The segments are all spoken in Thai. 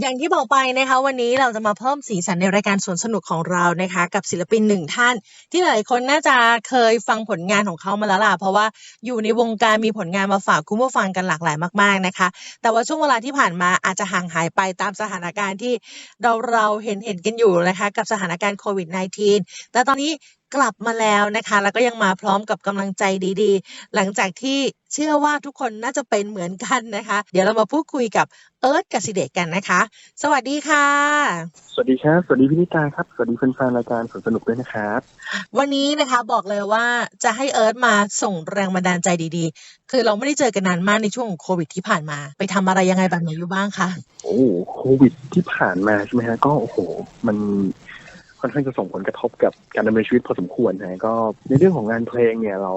อย่างที่บอกไปนะคะวันนี้เราจะมาเพิ่มสีสันในรายการสวนสนุกของเรานะคะ กับศิลปินหนึ่งท่าน ที่หลายคนน่าจะเคยฟังผลงานของเขามาแล้วล่ะเพราะว่าอยู่ในวงการมีผลงานมาฝากคุณผู้ฟังกันหลากหลายมากๆนะคะ แต่ว่าช่วงเวลาที่ผ่านมาอาจจะห่างหายไปตามสถานการณ์ที่เราเราเห็นเห็นกันอยู่นะคะ กับสถานการณ์โควิด -19 แต่ตอนนี้ กลับมาแล้วนะคะ แล้วก็ยังมาพร้อมกับกำลังใจดีๆ หลังจากที่เชื่อว่าทุกคนน่าจะเป็นเหมือนกันนะคะ เดี๋ยวเรามาพูดคุยกับเอิร์ธกสิเดชกันนะคะ สวัสดีค่ะ สวัสดีครับ สวัสดีพี่นิตาครับ สวัสดีแฟนๆรายการสวนสนุกด้วยนะครับ วันนี้นะคะบอกเลยว่าจะให้เอิร์ธมาส่งแรงบันดาลใจดีๆ คือเราไม่ได้เจอกันนานมากในช่วงของโควิดที่ผ่านมา ไปทำอะไรยังไงแบบไหนอยู่บ้างคะ โอ้โควิดที่ผ่านมาใช่ไหมฮะก็โอ้โห มัน ค่อนข้างจะส่งผลกระทบกับการดำเนินชีวิตพอสมควรนะก็ในเรื่องของงานเพลงเนี่ยเรา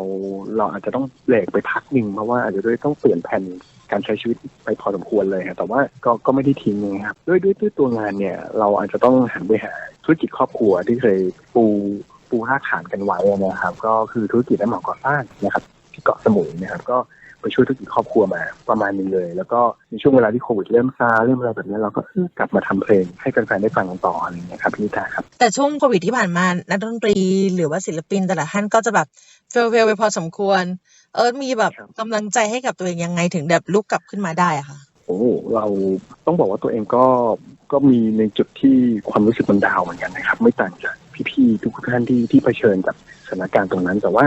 เราอาจจะต้องเบรกไปพักหนึ่งเพราะว่าอาจจะด้วยต้องเปลี่ยนแผนการใช้ชีวิตไปพอสมควรเลยครับแต่ว่าก็ก็ไม่ได้ทิ้งนะครับด้วยด้วยด้วยตัวงานเนี่ย เราอาจจะต้องหันไปหาธุรกิจครอบครัวที่เคยปูปูรากฐานกันไว้นะครับ ก็คือธุรกิจรับเหมาก่อสร้างนะครับ ที่เกาะสมุยนะครับ ก็ ไปช่วยธุรกิจครอบครัวมาประมาณหนึงเลย แล้วก็ในช่วงเวลาที่โควิดเริ่มซาเริ่มอะไรแบบนี้เราก็เออกลับมาทำเพลงให้แฟนๆได้ฟังกันต่ออะไรอย่างเงี้ยครับพี่นิตาครับแต่ช่วงโควิดที่ผ่านมานักดนตรีหรือว่าศิลปินแต่ละท่านก็จะแบบเฟลเฟลไปพอสมควร เอิร์ธมีแบบครับกำลังใจให้กับตัวเองยังไงถึงแบบลุกกลับขึ้นมาได้อะคะโอ้เราต้องบอกว่าตัวเองก็ก็มีในจุดที่ความรู้สึกมันดาวน์เหมือนกันนะครับ ไม่ต่างจากพี่ๆทุกท่านที่ที่เผชิญกับสถานการณ์ตรงนั้น แต่ว่า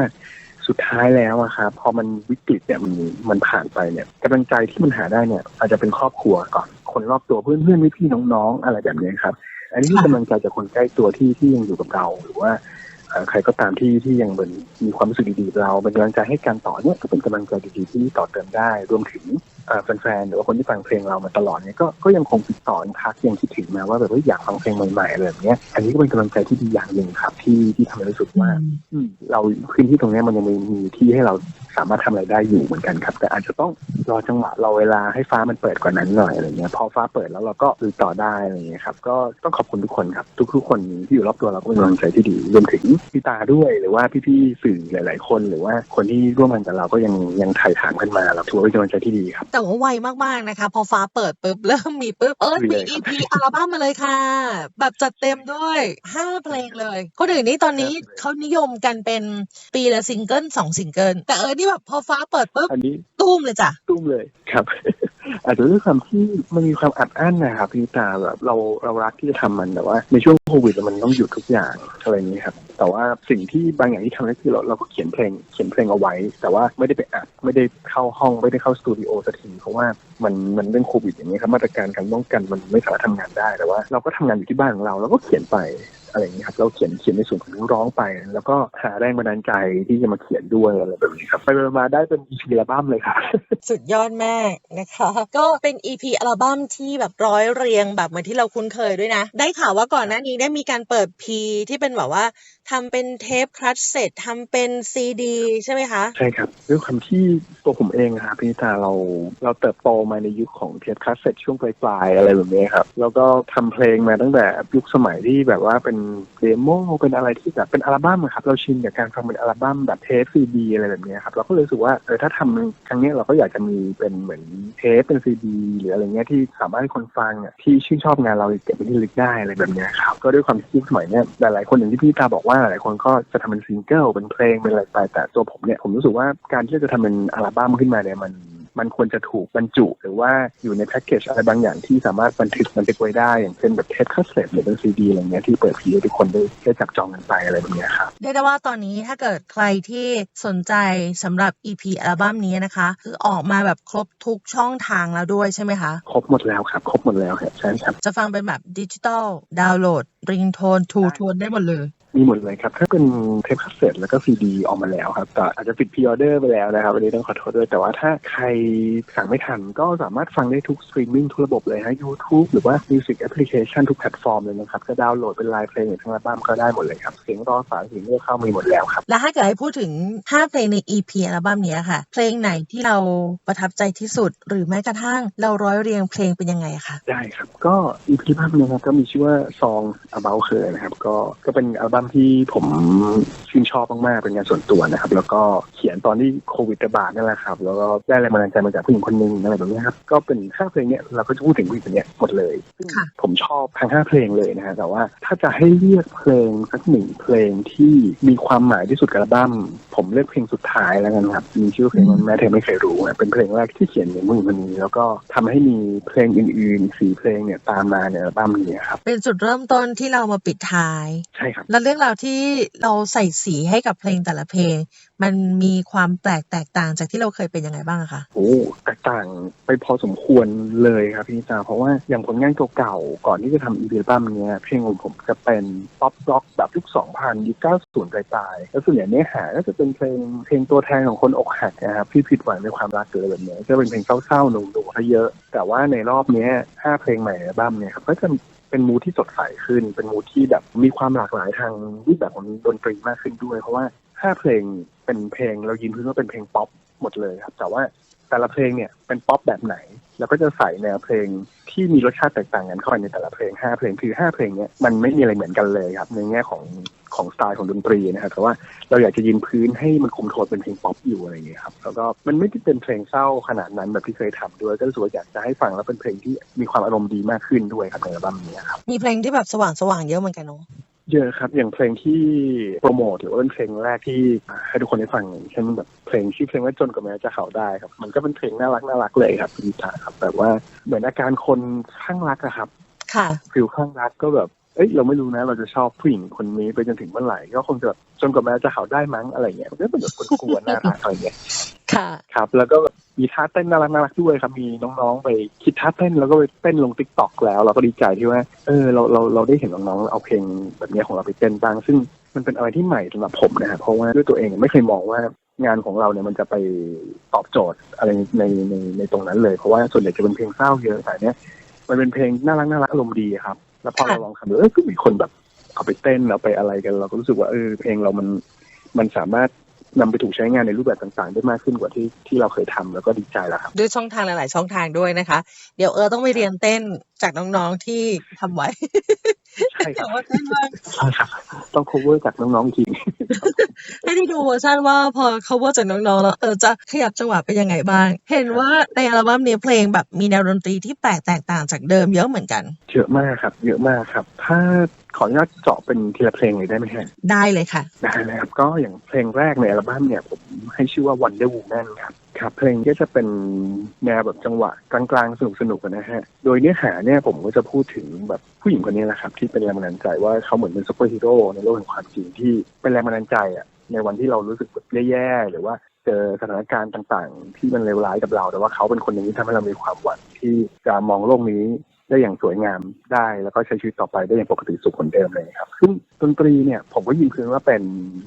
สุดท้ายแล้วอะครับพอมันวิกฤตเนี่ยมันมันผ่านไปเนี่ยกำลังใจที่มันหาได้เนี่ย อาจจะเป็นครอบครัวก่อนคนรอบตัวเพื่อนเพื่อนพี่ๆน้องๆ อะไรแบบนี้ครับ อันนี้คือกำลังใจจากคนใกล้ตัวที่ที่ยังอยู่กับเราหรือว่าเอ่อใครก็ตามที่ที่ยังเป็นมีความรู้สึกดีๆกับเราเป็นกำลังใจให้การต่อเนี่ยก็เป็นกำลังใจดีๆที่ต่อเติมได้รวมถึงเอ่อ แฟนๆหรือว่าคนที่ฟังเพลงเรามาตลอดเนี่ยก็ก็ยังคงติดต่อทักยังคิดถึงมาว่าแบบว่าอยากฟังเพลงใหม่ๆอะไรแบบเนี้ยอันนี้ก็เป็นกำลังใจที่ดีอย่างหนึ่งครับที่ที่ทำให้รู้สึกว่าอืมเราพื้นที่ตรงเนี้ยมันยังมีมีที่ให้เราสามารถทำอะไรได้อยู่เหมือนกันครับ แต่อาจจะต้อง รอจังหวะรอเวลาให้ฟ้ามันเปิดกว่านั้นหน่อยอะไรเงี้ยพอฟ้าเปิดแล้วเราก็ลุยต่อได้อะไรเงี้ยครับก็ต้องขอบคุณทุกคนครับ ทุกๆคนที่อยู่รอบตัวเราก็เป็นกำลังใจที่ดีรวมถึงพี่ตาด้วยหรือว่าพี่ๆสื่อหลาย ๆ คนหรือว่าคนที่ร่วมงานกับเราก็ยังยังถ่ายถามกันมาเราถือว่าเป็นกำลังใจที่ดีครับ แต่ว่าไวมากๆนะคะ พอฟ้าเปิดปุ๊บเริ่มมีปุ๊บเอิร์ธมีเลยครับ EP อัลบั้มมาเลยค่ะ แบบจัดเต็มด้วยห้าเพลงเลยคนอื่นนี่ตอนนี้เขานิยมกันเป็นปีละซิงเกิลสองซิงเกิลแต่เอิร์ธนี่แบบพอฟ้าเปิดปุ๊บอันนี้ตุ้มเลยจ้ะตุ้มเลยครับ อาจจะด้วยความที่มันมีความอัดอั้นนะครับพี่ตาแบบเราเรารักที่จะทำมันแต่ว่า ในช่วงโควิดมันต้องหยุดทุกอย่างอะไรนี้ครับแต่ว่าสิ่งที่บางอย่างที่ทำได้คือเราเราก็เขียนเพลงเขียนเพลงเอาไว้ แต่ว่าไม่ได้ไปอัดไม่ได้เข้าห้องไม่ได้เข้าสตูดิโอสักทีเพราะว่ามันมันเรื่องโควิดอย่างนี้ครับมาตรการการป้องกันมันไม่สามารถทำงานได้แต่ว่า เราก็ทำงานอยู่ที่บ้านของเราเราก็เขียนไป อะไรอย่างนี้ครับเราเขียนเขียนในส่วนของเนื้อร้องไป แล้วก็หาแรงบันดาลใจที่จะมาเขียนด้วยอะไรแบบนี้ครับไปมาได้เป็น EP อัลบั้มเลยค่ะ สุดยอดมากนะคะ ก็เป็น EP อัลบั้มที่แบบร้อยเรียงแบบเหมือนที่เราคุ้นเคยด้วยนะ ได้ข่าวว่าก่อนหน้านี้ได้มีการเปิดพีที่เป็นแบบว่าทำเป็นเทปคลัตเซ็ตทำเป็นซีดีใช่ไหมคะ ใช่ครับ ด้วยความที่ตัวผมเองอะครับพี่นิตาเราเราเติบโตมาในยุคของเทปคาสเซ็ตช่วงปลายๆอะไรแบบนี้ครับ แล้วก็ทำเพลงมาตั้งแต่ยุคสมัยที่แบบว่าเป็นเดโมเป็นอะไรที่แบบเป็นอัลบั้มครับเราชินกับการฟังเป็นอัลบั้มแบบเทปซีดีอะไรแบบนี้ครับเราก็เลยรู้สึกว่าเออถ้าทำครั้งนี้เราก็อยากจะมีเป็นเหมือนเทปเป็นซีดีหรืออะไรเงี้ยที่สามารถให้คนฟังอะที่ชื่นชอบงานเราเก็บไว้ที่ลึกได้อะไรแบบนี้ครับ ก็ด้วยความที่ยุคสมัยเนี้ยหลายๆคนอย่างที่พี่ตาบอกว่าหลายคนก็จะทำเป็นซิงเกิลเป็นเพลงเป็นอะไรไปแต่ตัวผมเนี่ยผมรู้สึกว่าการที่จะทำเป็นอัลบั้มขึ้นมาเนี่ยมัน มันควรจะถูกบรรจุ หรือว่าอยู่ในแพ็กเกจอะไรบางอย่างที่สามารถบันทึกบันทึกไว้ได้ อย่างเช่นแบบเทปคาสเซ็ตหรือเป็นซีดีอะไรเงี้ยที่เปิดพีให้ทุกคนได้ได้จับจองกันไปอะไรแบบเนี้ยครับเรียกได้ว่าตอนนี้ถ้าเกิดใครที่สนใจสำหรับ EP อัลบั้มนี้นะคะ คือออกมาแบบครบทุกช่องทางแล้วด้วยใช่ไหมคะ ครบหมดแล้วครับ ครบหมดแล้วครับใช่ครับจะฟังเป็นแบบดิจิตอลดาวน์โหลดริงโทนทูโทนได้หมดเลยมีหมดเลยครับ ถ้าเป็นเทปคาสเซ็ตแล้วก็ซีดีออกมาแล้วครับแต่อาจจะปิดพรีออเดอร์ไปแล้วนะครับวันนี้ต้องขอโทษด้วย แต่ว่าถ้าใครสั่งไม่ทันก็สามารถฟังได้ทุกสตรีมมิ่งทุกระบบเลยฮะ YouTube หรือว่า Music Application ทุกแพลตฟอร์มเลยนะครับจะดาวน์โหลดเป็นไลน์เพลงหรือทั้งอัลบั้มก็ได้หมดเลยครับ เสียงร้องสายเสียงเลือกเข้ามีหมดแล้วครับ แล้วถ้าเกิดให้พูดถึง 5 เพลงใน EP อัลบั้มเนี้ยค่ะ เพลงไหนที่เราประทับใจที่สุด หรือแม้กระทั่งเราร้อยเรียงเพลงเป็นยังไงอะคะได้ครับก็อีพีภาพนะครับก็มีชื่อว่า Song About Her นะครับก็ก็เป็นอัลบั้มมที่ผมชื่นชอบมากๆเป็นงานส่วนตัวนะครับแล้วก็เขียนตอนที่โควิดระบาดนั่นแหละครับแล้วก็ได้แรงบันดาลใจมาจากผู้หญิงคนหนึ่งอะไรแบบนี้ครับก็เป็นห้าเพลงเนี้ยเราก็จะพูดถึงผู้หญิงคนเนี้ยหมดเลยซึ่งค่ะผมชอบทั้งห้าเพลงเลยนะฮะแต่ว่าถ้าจะให้เลือกเพลงสักหนึ่งเพลงที่มีความหมายที่สุดกับอัลบั้มผมเลือกเพลงสุดท้ายแล้วกันครับมีชื่อเพลงว่าแม้เธอไม่เคยรู้นะเป็นเพลงแรกที่เขียนในผู้หญิงคนนี้แล้วก็ทำให้มีเพลงอื่นๆสี่เพลงเนี่ยตามมาในอัลบั้มนี้ครับเป็นจุดเริ่มต้นที่เรามาปิดท้ายใช่ครับแล้วเรื่องราวที่เราใส่สีให้กับเพลงแต่ละเพลง มันมีความแปลกแตกต่างจากที่เราเคยเป็นยังไงบ้างอะคะโอ้แตกต่างไปพอสมควรเลยครับพี่นิตาเพราะว่าอย่างผลงานเก่าๆก่อนที่จะทำอีพีอัลบั้มเนี้ยเพลงของผมจะเป็นป๊อปร็อกแบบยุค2000ยุค90ปลายๆแล้วส่วนใหญ่เนื้อหาก็จะเป็นเพลงเพลงตัวแทนของคนอกหักนะครับที่ผิดหวังในความรักเกิดแบบเนี้ยจะเป็นเพลงเศร้าๆหนุ่มๆซะเยอะ แต่ว่าในรอบเนี้ยห้าเพลงใหม่ในบัมเนี่ยครับก็จะเป็นมูที่สดใสขึ้น เป็นมูทที่แบบมีความหลากหลายทางรูปแบบของดนตรีมากขึ้นด้วย เพราะว่าห้าเพลงเป็นเพลงเรายินพื้นว่าเป็นเพลงป๊อปหมดเลยครับ แต่ว่า แต่ละเพลงเนี่ยเป็นป๊อปแบบไหน แล้วก็จะใส่แนวเพลงที่มีรสชาติแตกต่างกันเข้าไปในแต่ละเพลงห้าเพลงคือห้าเพลงเนี้ยมันไม่มีอะไรเหมือนกันเลยครับในแง่ของของสไตล์ของดนตรีนะครับแต่ว่าเราอยากจะยืนพื้นให้มันคุมโทนเป็นเพลงป๊อปอยู่อะไรอย่างเงี้ยครับแล้วก็มันไม่ได้เป็นเพลงเศร้าขนาดนั้นแบบที่เคยทำด้วย ก็รู้สึกว่าอยากจะให้ฟังแล้วเป็นเพลงที่มีความอารมณ์ดีมากขึ้นด้วยครับในอัลบั้มนี้ครับมีเพลงที่แบบสว่างๆเยอะเหมือนกันเนาะ เยอะครับ อย่างเพลงที่โปรโมทหรือว่าเป็นเพลงแรกที่ให้ทุกคนได้ฟังอย่างเช่นแบบเพลงชื่อเพลงว่าจนกว่าแม้จะเขาได้ครับ มันก็เป็นเพลงน่ารักน่ารักเลยครับคุณตาครับแบบว่าเหมือนอาการคนข้างรักอะครับ ค่ะฟิลข้างรักก็แบบเอ้ยเราไม่รู้นะเราจะชอบผู้หญิงคนนี้ไปจนถึงเมื่อไหร่ก็คงจะแบบจนกว่าแม้จะเขาได้มั้งอะไรเงี้ยมันก็เป็นแบบกวนๆน่ารักอะไรเงี้ย ค่ะครับ แล้วก็มีท่าเต้นน่ารักน่ารักด้วยครับ มีน้องๆไปคิดท่าเต้นแล้วก็ไปเต้นลงติ๊กต็อกแล้ว เราก็ดีใจที่ว่า เออเราเราเราได้เห็นน้องๆเอาเพลงแบบนี้ของเราไปเต้นบ้าง ซึ่งมันเป็นอะไรที่ใหม่สำหรับผมนะครับเพราะว่าด้วยตัวเองไม่เคยมองว่างานของเราเนี่ยมันจะไปตอบโจทย์อะไรในในในตรงนั้นเลย เพราะว่าส่วนใหญ่จะเป็นเพลงเศร้าเยอะแต่เนี้ยมันเป็นเพลงน่ารักน่ารักอารมณ์ดีครับ แล้วพอเราลองทำดูเออก็มีคนแบบเอาไปเต้นเอาไปอะไรกัน เราก็รู้สึกว่าเออเพลงเรามันมันสามารถ นำไปถูกใช้งานในรูปแบบต่างๆ ได้มากขึ้นกว่าที่ที่เราเคยทำแล้วก็ดีใจแล้วครับ ด้วยช่องทางหลาย ๆ ช่องทางด้วยนะคะ เดี๋ยวเออต้องไปเรียนเต้นจากน้องๆที่ทำไว้ใช่คแต่รับว่าเต้นมากใช่ครับต้อง cover จากน้องๆอีกทีให้ได้ดูเวอร์ชันว่าพอ cover จากน้องๆแล้วเออจะขยับจังหวะเป็นยังไงบ้าง เห็นว่าในอัลบั้มนี้เพลงแบบมีแนวดนตรีที่แปลกแตกต่างจากเดิมเยอะเหมือนกัน เยอะมากครับ เยอะมากครับ ถ้า ขออนุญาตเจาะเป็นทีละเพลงเลยได้ไหมฮะได้เลยค่ะได้เลยครับก็อย่างเพลงแรกในอัลบั้มเนี่ยผมให้ชื่อว่า Wonder Woman ครับครับเพลงก็จะเป็นแนวแบบจังหวะกลางๆ สนุกๆนะฮะ โดยเนื้อหาเนี่ยผมก็จะพูดถึงแบบผู้หญิงคนนี้แหละครับ ที่เป็นแรงบันดาลใจว่าเขาเหมือนเป็นซูเปอร์ฮีโร่ในโลกแห่งความจริงที่เป็นแรงบันดาลใจอะในวันที่เรารู้สึกแบบแย่ๆหรือว่าเจอสถานการณ์ต่างๆ ที่มันเลวร้ายกับเรา แต่ว่าเขาเป็นคนหนึ่งที่ทำให้เรามีความหวังที่จะมองโลกนี้ ได้อย่างสวยงามได้ แล้วก็ใช้ชีวิตต่อไปได้อย่างปกติสุขเหมือนเดิมเลยครับซึ่งดนตรีเนี่ยผมก็ยินพื้นว่าเป็น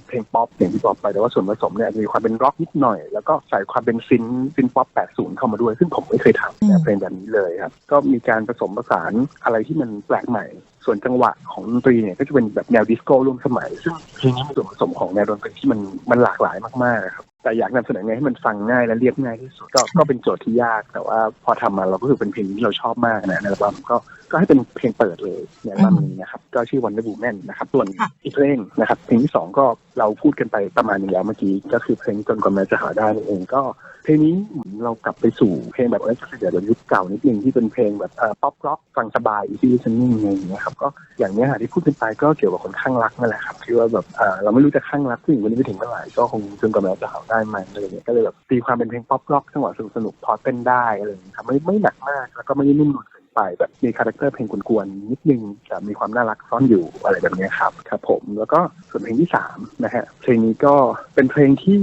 เพลงป๊อปอย่างที่บอกไปแต่ว่าส่วนผสมเนี่ยมีความเป็นร็อกนิดหน่อย แล้วก็ใส่ความเป็นซินซินป๊อป 80 เข้ามาด้วย ซึ่งผมไม่เคยทำอืมเพลงแบบนี้เลยครับก็มีการผสมผสานอะไรที่มันแปลกใหม่ ส่วนจังหวะของดนตรีเนี่ยก็จะเป็นแบบแนวดิสโก้ร่วมสมัย ซึ่งเพลงนี้มีส่วนผสมของแนวดนตรีที่มันมันหลากหลายมากๆครับแต่อยากนำเสนอไงให้มันฟังง่ายและเรียบง่ายที่สุดก็ก็เป็นโจทย์ที่ยาก แต่ว่าพอทำมาเราก็รู้สึกเป็นเพลงที่เราชอบมากนะในอัลบั้มก็ก็ให้เป็นเพลงเปิดเลยในอัลบั้มนี้นะครับก็ชื่อ Wonder Woman นะครับส่วนค่ะอีกเพลงนะครับเพลงที่สองก็เราพูดกันไปประมาณหนึงแล้วเมื่อกี้ก็คือเพลงจนกว่าแม้จะหาได้นั่นเองก็ เพลงนี้เหมือนเรากลับไปสู่เพลงแบบเออเดียวยุคเก่านิดนึงที่เป็นเพลงแบบป๊อปร็อกฟังสบายอีซี่ลิสนิ่งอะไรอย่างเงี้ยครับก็อย่างเนี้ยที่พูดกันไปก็เกี่ยวกับคนข้างรักนั่นแหละครับที่ว่าแบบเราไม่รู้จะข้างรักผู้หญิงคนนี้ไปถึงเมื่อไหร่ก็คงจนกว่าเราจะหาได้ไหมอะไรอย่างเงี้ยก็เลยแบบตีความเป็นเพลงป๊อปร็อกจังหวะสนุกสนุกพอเต้นได้อะไรอย่างเงี้ยครับไม่ไม่หนักมากแล้วก็ไม่ได้นุ่มนวลเกิน ไปแบบมีคาแรคเตอร์เพลงกวนๆนิดนึงแต่มีความน่ารักซ่อนอยู่อะไรแบบนี้ครับครับผมแล้วก็ส่วนเพลงที่สามนะฮะเพลงนี้ก็เป็นเพลงที่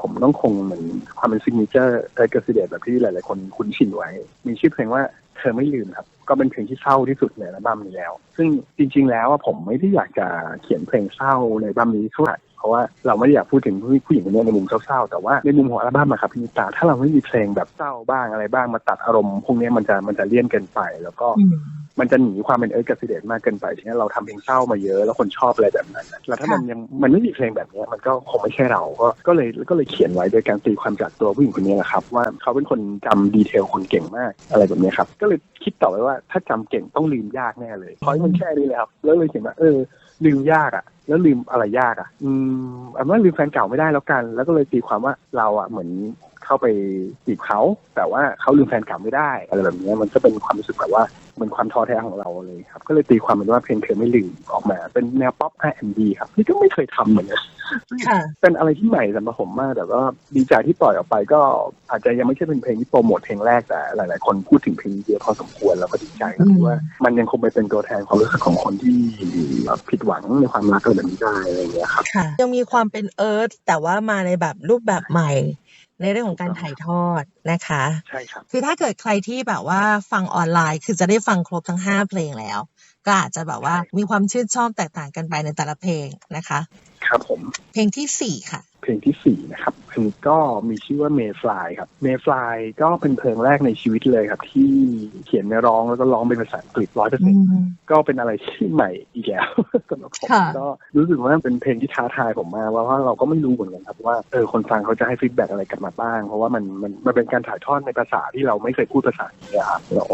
ผมต้องคงเหมือนความเป็นซิกเนเจอร์เอเกอร์ซิเดตแบบที่หลายๆคนคุ้นชินไว้ มีชื่อเพลงว่า เธอไม่ลืมครับ ก็เป็นเพลงที่เศร้าที่สุดในอัลบั้มนี้แล้ว ซึ่งจริง ๆ แล้วผมไม่ได้อยากจะเขียนเพลงเศร้าในอัลบั้มนี้เท่าไหร่เพราะว่าเราไม่ได้อยากพูดถึงผู้หญิงคนนี้ในมุมเศร้าๆแต่ว่าในมุมของอัลบั้มอะครับพี่นิตาถ้าเราไม่มีเพลงแบบเศร้าบ้างอะไรบ้างมาตัดอารมณ์พวกนี้มันจะมันจะเลี่ยนเกินไปแล้วก็มันจะหนีความเป็นเอิร์ธกับซิเดตมากเกินไปทีนี้เราทำเพลงเศร้ามาเยอะ แล้วคนชอบอะไรแบบนั้นนะแล้วถ้ามันยังมันไม่มีเพลงแบบเนี้ยมันก็คงไม่ใช่เราก็ก็เลยก็เลยเขียนไว้โดยการตีความจากตัวผู้หญิงคนนี้แหละครับ ว่าเขาเป็นคนจำดีเทลคนเก่งมากอะไรแบบเนี้ยครับ ก็เลยคิดต่อไปว่าถ้าจำเก่งต้องลืมยากแน่เลยเพราะมันแค่นี้เลยครับ แล้วเลยเขียนว่าเออ ลืมยากอะ แล้วลืมอะไรยากอะ อืมอันว่าลืมแฟนเก่าไม่ได้แล้วกัน แล้วก็เลยตีความว่าเราอะเหมือน เข้าไปจีบเขาแต่ว่าเขาลืมแฟนเก่าไม่ได้อะไรแบบเนี้ยมันก็เป็นความรู้สึกแบบว่าเหมือนความท้อแท้ของเราเลยครับ ก็เลยตีความเป็นว่าเพลงเธอไม่ลืมออกมา เป็นแนวป๊อป R&B ครับนี่ก็ไม่เคยทำเหมือนกันค่ะเป็นอะไรที่ใหม่สำหรับผมมาก แต่ก็ดีใจที่ปล่อยออกไปก็อาจจะยังไม่ใช่เป็นเพลงที่โปรโมทเพลงแรกแต่หลาย ๆ คนพูดถึงเพลงนี้เยอะพอสมควรแล้วก็ดีใจครับอืมว่ามันยังคงไปเป็นตัวแทนความรู้สึกของคนที่ผิดหวังในความรักอะไรแบบนี้ได้อะไรอย่างเงี้ยครับค่ะยังมีความเป็นเอิร์ธแต่ว่ามาในแบบรูปแบบใหม่ ในเรื่องของการถ่ายทอดนะคะใช่ครับคือถ้าเกิดใครที่แบบว่าฟังออนไลน์คือจะได้ฟังครบทั้ง5เพลงแล้ว ก็อาจจะแบบว่าใช่มีความชื่นชอบแตกต่างกันไปในแต่ละเพลงนะคะ ครับผม เพลงที่4ค่ะ เพลงที่สี่นะครับเพลงก็มีชื่อว่า Mayfly ครับ Mayfly ก็เป็นเพลงแรกในชีวิตเลยครับ ที่เขียนเนื้อร้องแล้วก็ร้องเป็นภาษาอังกฤษร้อยเปอร์อืเซ็นต์มก็เป็นอะไรที่ใหม่อีกแล้วสำหรับผมค่ะก็รู้สึกว่าเป็นเพลงที่ท้าทายผมมากเพราะว่าเราก็ไม่รู้เหมือนกันครับว่าเออคนฟังเขาจะให้ฟีดแบ็กอะไรกลับมาบ้าง เพราะว่ามันมันมันเป็นการถ่ายทอดในภาษาที่เราไม่เคยพูดภาษานี้อะครับแล้ว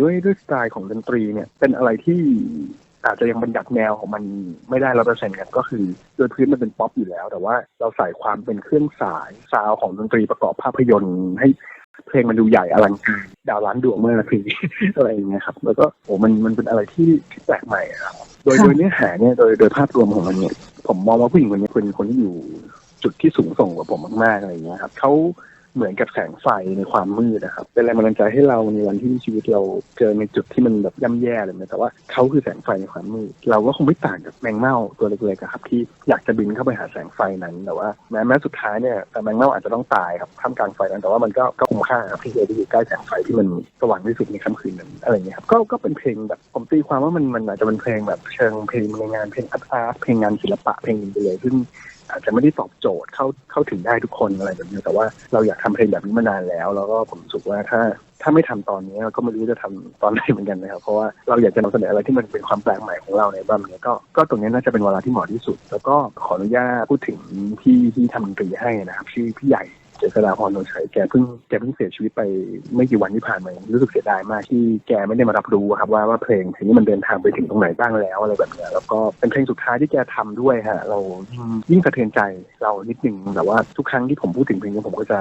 ด้วยด้วยสไตล์ของดนตรีเนี่ยเป็นอะไรที่ อาจจะยังบรรยัดแนวของมันไม่ได้ร้อยเปอร์เซ็นต์กันก็คือ โดยพื้นมันเป็นป๊อปอยู่แล้ว แต่ว่าเราใส่ความเป็นเครื่องสายซาวของดนตรีประกอบภาพยนตร์ให้เพลงมันดูใหญ่อลังการดาวล้านดวงเมื่อนาทีอะไรอย่างเงี้ยครับ แล้วก็โอ้มันมันเป็นอะไรที่ที่แปลกใหม่ครับโดยโดยเนื้อหาเนี่ยโดยโดยภาพรวมของมันเนี่ยผมมองว่าผู้หญิงคนนี้เป็นคนที่อยู่จุดที่สูงส่งกว่าผมมากๆอะไรอย่างเงี้ยครับเขา เหมือนกับแสงไฟในความมืดนะครับ เป็นแรงบันดาลใจให้เราในวันที่ชีวิตเราเจอในจุดที่มันแบบย่ำแย่เลยนะแต่ว่าเขาคือแสงไฟในความมืด เราก็คงไม่ต่างกับแมงเม่าตัวเล็กๆครับ ที่อยากจะบินเข้าไปหาแสงไฟนั้นแต่ว่าแม้แม้สุดท้ายเนี่ยแต่แมงเม่าอาจจะต้องตายครับท่ามกลางไฟนั้น แต่ว่ามันก็ก็คุ้มค่าครับที่จะได้อยู่ใกล้แสงไฟที่มันสว่างที่สุดในค่ำคืนนั้นอะไรอย่างเงี้ยครับก็ก็เป็นเพลงแบบผมตีความว่ามันมันอาจจะเป็นเพลงแบบเชิงเพลงในงานเพลงอาร์ตอาร์ตเพลงงานศิลปะเพลงหนึงไปเลยซึ่ง อาจจะไม่ได้ตอบโจทย์เข้าเข้าถึงได้ทุกคนอะไรแบบนี้ แต่ว่าเราอยากทำเพลงแบบนี้มานานแล้ว แล้วก็ผมรู้สึกว่าถ้าถ้าไม่ทำตอนนี้ก็ไม่รู้จะทำตอนไหนเหมือนกันนะครับ เพราะว่าเราอยากจะนำเสนออะไรที่มันเป็นความแปลกใหม่ของเราในบ้านนี้ก็ก็ตรงนี้น่าจะเป็นเวลาที่เหมาะที่สุด แล้วก็ขออนุญาตพูดถึงพี่ที่ทำดนตรีให้นะครับชื่อพี่ใหญ่ เจษฎาพรนนท์ชัยแกเพิ่งแกเพิ่งเสียชีวิตไปไม่กี่วันที่ผ่านมารู้สึกเสียดายมากที่แกไม่ได้มารับรู้ครับว่าว่าเพลงเพลงนี้มันเดินทางไปถึงตรงไหนบ้างแล้วอะไรแบบนี้แล้วก็เป็นเพลงสุดท้ายที่แกทำด้วยฮะเรายิ่งยิ่งสะเทือนใจเรานิดนึงแต่ว่าทุกครั้งที่ผมพูดถึงเพลงนี้ผมก็จะ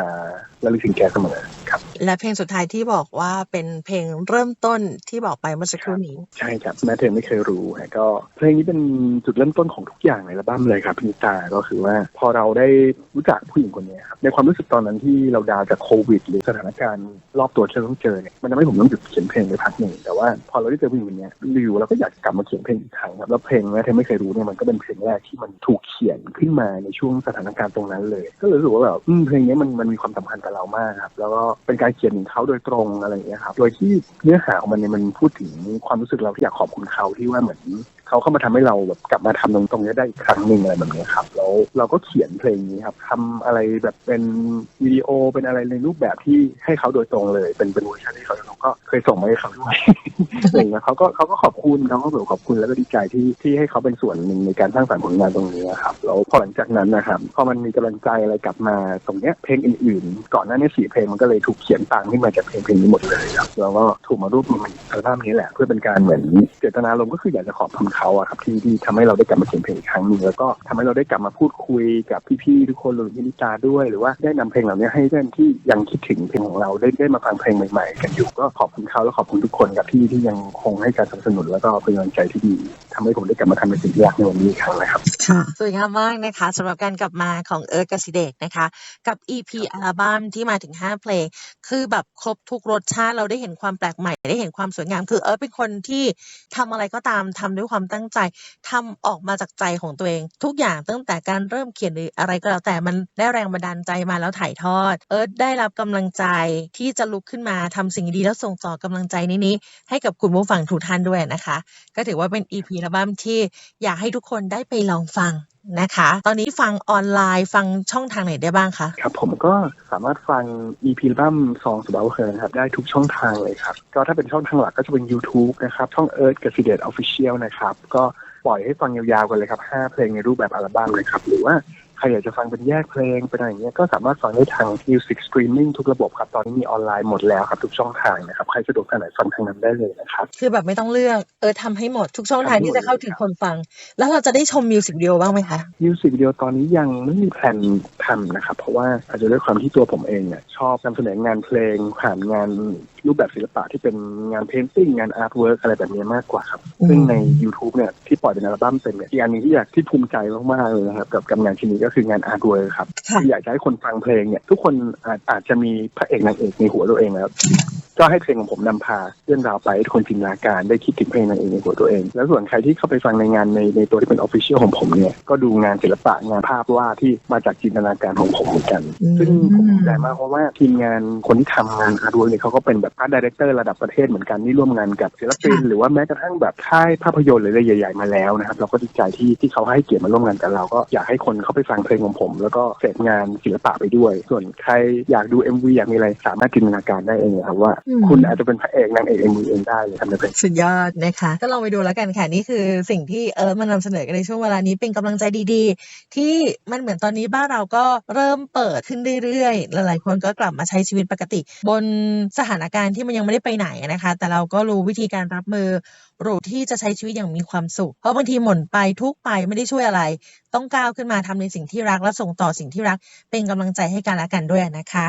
ระลึกถึงแกเสมอครับ และเพลงสุดท้ายที่บอกว่าเป็นเพลงเริ่มต้นที่บอกไปเมื่อสักครู่นี้ ใช่ครับแม้เธอไม่เคยรู้ฮะก็ เพลงนี้เป็นจุดเริ่มต้นของทุกอย่างในอัลบั้มเลยครับพี่นิตาก็คือว่าพอเราได้รู้จักผู้หญิงคนนี้ครับในความรู้สึกตอนนั้นที่เราดาวจากโควิด หรือสถานการณ์รอบตัวที่เราต้องเจอเนี่ยมันทำให้ผมต้องหยุดเขียนเพลงไปพักหนึ่งแต่ว่าพอเราได้เจอผู้หญิงคนนี้อยู่เราก็อยากกลับมาเขียนเพลงอีกครั้งครับแล้วเพลงแม้เธอไม่เคยรู้เนี่ยมันก็เป็นเพลงแรกที่มันถูกเขียนขึ้นมาในช่วงสถานการณ์ตรงนั้นเลย ก็เลยรู้สึกว่าแบบเพลงนี้มันมันมีความสำคัญกับเรามากครับแล้วก็เป็นการเขียนถึงเขาโดยตรงอะไรอย่างเงี้ยครับ โดยที่เนื้อหาของมันเนี่ยมันพูดถึงความรู้สึกเราที่อยากขอบคุณเขาที่ว่าเหมือนเขาเข้ามาทำให้เราแบบกลับมาทำตรงตรงนี้ได้อีกครั้งหนึ่งอะไรแบบนี้ครับแล้วเราก็เขียนเพลงนี้ครับทำอะไรแบบเป็นวิดีโอเป็นอะไรในรูปแบบที่ให้เขาโดยตรงเลย เป็นเป็นเวอร์ชันที่เขาเราก็เคยส่งมาให้เขาด้วยอะไรอย่างเงี้ยเขาก็เขาก็ขอบคุณเขาก็แบบขอบคุณแล้วก็ดีใจที่ที่ให้เขาเป็นส่วนหนึ่งในการสร้างสรรค์ผลงานตรงนี้ครับแล้วพอหลังจากนั้นนะครับพอมันมีกำลังใจอะไรกลับมาตรงเนี้ยเพลงอื่น ๆ ก่อนหน้านี้สี่เพลงมันก็เลยถูกเขียนต่ามขึ้นมาจากเพลงเพลงนี้หมดเลยครับแล้วก็ถูกมารวบรวมในอัลบั้มนี้แหละเพื่อเป็นการเหมือนเจตนารมก็คืออยากจะขอบคุณเขาอะครับที่ที่ทำให้เราได้กลับมาเขียนเพลงอีกครั้งหนึ่งแล้วก็ทำให้เราได้กลับมาพูดคุยกับพี่ๆทุกคนรวมถึงพี่นิตาด้วย หรือว่าได้นำเพลงเหล่านี้ให้เพื่อนที่ยังคิดถึงเพลงของเราได้ได้มาฟังเพลงใหม่ ๆ กันอยู่ก็ขอบคุณเขาและขอบคุณทุกคนครับที่ที่ยังคงให้การสนับสนุนแล้วก็เป็นกำลังใจที่ดีทำให้ผมได้กลับมาทำในสิ่งที่รักในวันนี้อีกครั้งนะครับค่ะสวยงามมากนะคะสำหรับการกลับมาของเอิร์ธกสิเดกนะคะ กับ EP อัลบั้มที่มาถึง 5 เพลงคือแบบครบทุกรสชาติเราได้เห็นความแปลกใหม่ได้เห็นความสวยงาม คือเอิร์ธเป็นคนที่ทำอะไรก็ตามทำด้วยความตั้งใจทำออกมาจากใจของตัวเอง ทุกอย่างตั้งแต่การเริ่มเขียนหรืออะไรก็แล้วแต่มันได้แรงบันดาลใจมาแล้วถ่ายทอด เอิร์ธได้รับกำลังใจที่จะลุกขึ้นมาทำสิ่งดีแล้วส่งต่อกำลังใจนี้ให้กับคุณผู้ฟังทุกท่านด้วยนะคะ ก็ถือว่าเป็น EP อัลบั้มที่อยากให้ทุกคนได้ไปลองฟัง นะคะ ตอนนี้ฟังออนไลน์ฟังช่องทางไหนได้บ้างคะ ครับผมก็สามารถฟัง EP บัมซองสุบาวเฮิร์นครับ ได้ทุกช่องทางเลยครับ ก็ถ้าเป็นช่องทางหลักก็จะเป็น YouTube นะครับ ช่องเอิร์ธกับซีเดตออฟฟิเชียลนะครับ ก็ปล่อยให้ฟังยาวๆกันเลยครับ 5 เพลงในรูปแบบอัลบั้มเลยครับ หรือว่า ใครอยากจะฟังเป็นแยกเพลงเป็นอะไรอย่างเงี้ยก็สามารถฟังได้ทาง Music Streaming ทุกระบบครับ ตอนนี้มีออนไลน์หมดแล้วครับ ทุกช่องทางนะครับ ใครสะดวกทางไหนฟังทางนั้นได้เลยนะครับ คือแบบไม่ต้องเลือกเออทำให้หมดทุกช่องทางที่จะเข้าถึงคนฟัง แล้วเราจะได้ชมมิวสิกวิดีโอบ้างไหมคะมิวสิกวิดีโอตอนนี้ยังไม่มีแผนทำนะครับ เพราะว่าอาจจะด้วยความที่ตัวผมเองเนี่ยชอบนำเสนองานเพลงผ่านงานรูปแบบศิลปะที่เป็นงานเพนติ้งงานอาร์ตเวิร์กอะไรแบบนี้มากกว่าครับอืมซึ่งใน YouTube เนี่ยที่ปล่อยเป็นอัลบั้มเต็มเนี่ยอีกอันหนึงที่อยากที่ภูมิใจมากๆเลยนะครับกับกับงานชิ้นนี้ก็คืองานอาร์ตเวิร์กครับค่ะที่อยากจะให้คนฟังเพลงเนี่ยทุกคนอาจอาจจะมีพระเอกนางเอกในหัวตัวเองแล้ว ก็ให้เพลงของผมนำพาเรื่องราวไปให้ทุกคนจินตนาการได้คิดถึงเพลงนางเอกในหัวตัวเอง แล้วส่วนใครที่เข้าไปฟังในงานในในตัวที่เป็นออฟฟิเชียลของผมเนี่ย ก็ดูงานศิลปะงานภาพวาดที่มาจากจินตนาการของผมเหมือนกันอืมซึ่งผมภูมิใจมากเพราะว่าทีมงานคนที่ทำงานอาร์ตเวิร์กเนี่ยเขาก็เป็นแบบอาร์ตดีเรคเตอร์ระดับประเทศเหมือนกันที่ร่วมงานกับศิลปิน หรือว่าแม้กระทั่งแบบค่ายภาพยนตร์หรืออะไรใหญ่ ๆ มาแล้วนะครับเราก็ดีใจที่ที่เขาให้เกียรติมาร่วมงานกับเราก็อยากให้คนเข้าไปฟังเพลงของผม แล้วก็เสพงานศิลปะไปด้วย ส่วนใครอยากดู MV อยากมีอะไรสามารถจินตนาการได้เองนะครับว่าอืมคุณอาจจะเป็นพระเอกนางเอก MV เองได้เลยครับในเพลงสุดยอดนะคะ ก็ลองไปดูแล้วกันค่ะ นี่คือสิ่งที่เอิร์ธมานำเสนอกันในช่วงเวลานี้เป็นกำลังใจดีๆ ที่มันเหมือนตอนนี้บ้านเราก็เริ่มเปิดขึ้นเรื่อยๆ หลายๆคนก็กลับมาใช้ชีวิตปกติ บนสถานการณ์ที่มันยังไม่ได้ไปไหนนะคะ แต่เราก็รู้วิธีการรับมือ รูที่จะใช้ชีวิตอย่างมีความสุข เพราะบางทีหม่นไปทุกไปไม่ได้ช่วยอะไร ต้องก้าวขึ้นมาทำในสิ่งที่รักและส่งต่อสิ่งที่รัก เป็นกำลังใจให้กันและกันด้วยนะคะ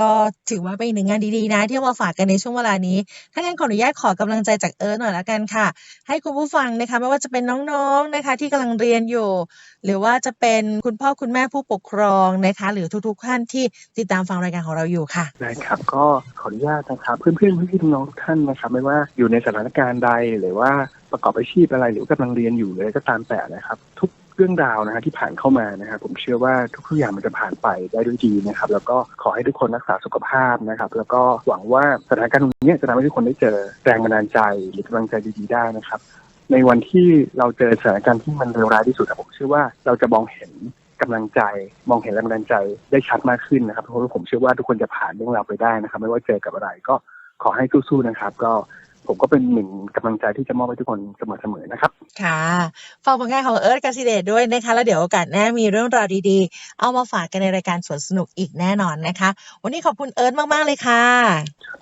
ก็ถือว่าเป็นหนึ่งงานดีๆนะที่เอามาฝากกันในช่วงเวลานี้ ถ้างั้นขออนุญาตขอกำลังใจจากเอิร์ธหน่อยละกันค่ะ ให้คุณผู้ฟังนะคะไม่ว่าจะเป็นน้องๆนะคะ ที่กำลังเรียนอยู่ หรือว่าจะเป็นคุณพ่อคุณแม่ผู้ปกครองนะคะ หรือทุกๆท่านที่ติดตามฟังรายการของเราอยู่ค่ะได้ครับก็ขออนุญาตนะครับเพื่อนๆพี่ๆน้องๆทุกท่านนะครับไม่ว่าอยู่ในสถานการณ์ใดหรือว่าประกอบอาชีพอะไรหรือกำลังเรียนอยู่เลยก็ตามแต่นะครับ ทุกเรื่องราวนะฮะที่ผ่านเข้ามานะครับผมเชื่อว่าทุกๆอย่างมันจะผ่านไปได้ด้วยดีนะครับ แล้วก็ขอให้ทุกคนรักษาสุขภาพนะครับ แล้วก็หวังว่าสถานการณ์ตรงนี้จะทำให้ทุกคนได้เจอแรงบันดาลใจหรือกำลังใจดีๆได้นะครับ ในวันที่เราเจอสถานการณ์ที่มันเลวร้ายที่สุดผมเชื่อว่าเราจะมองเห็นกำลังใจมองเห็นแรงบันดาลใจได้ชัดมากขึ้นนะครับเพราะผมเชื่อว่าทุกคนจะผ่านเรื่องราวไปได้นะครับ ไม่ว่าเจอกับอะไรก็ขอให้สู้ๆนะครับ ก็ ผมก็เป็นหนึ่งกำลังใจที่จะมอบให้ทุกคนเสมอๆนะครับ ค่ะฝากผลงานของเอิร์ธกาซิเดตด้วยนะคะ แล้วเดี๋ยวโอกาสหน้ามีเรื่องราวดีๆ เอามาฝากกันในรายการสวนสนุกอีกแน่นอนนะคะ วันนี้ขอบคุณเอิร์ธมากๆเลยค่ะ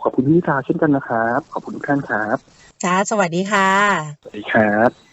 ขอบคุณพี่ตาเช่นกันนะครับ ขอบคุณทุกท่านครับจ้าสวัสดีค่ะ สวัสดีครับ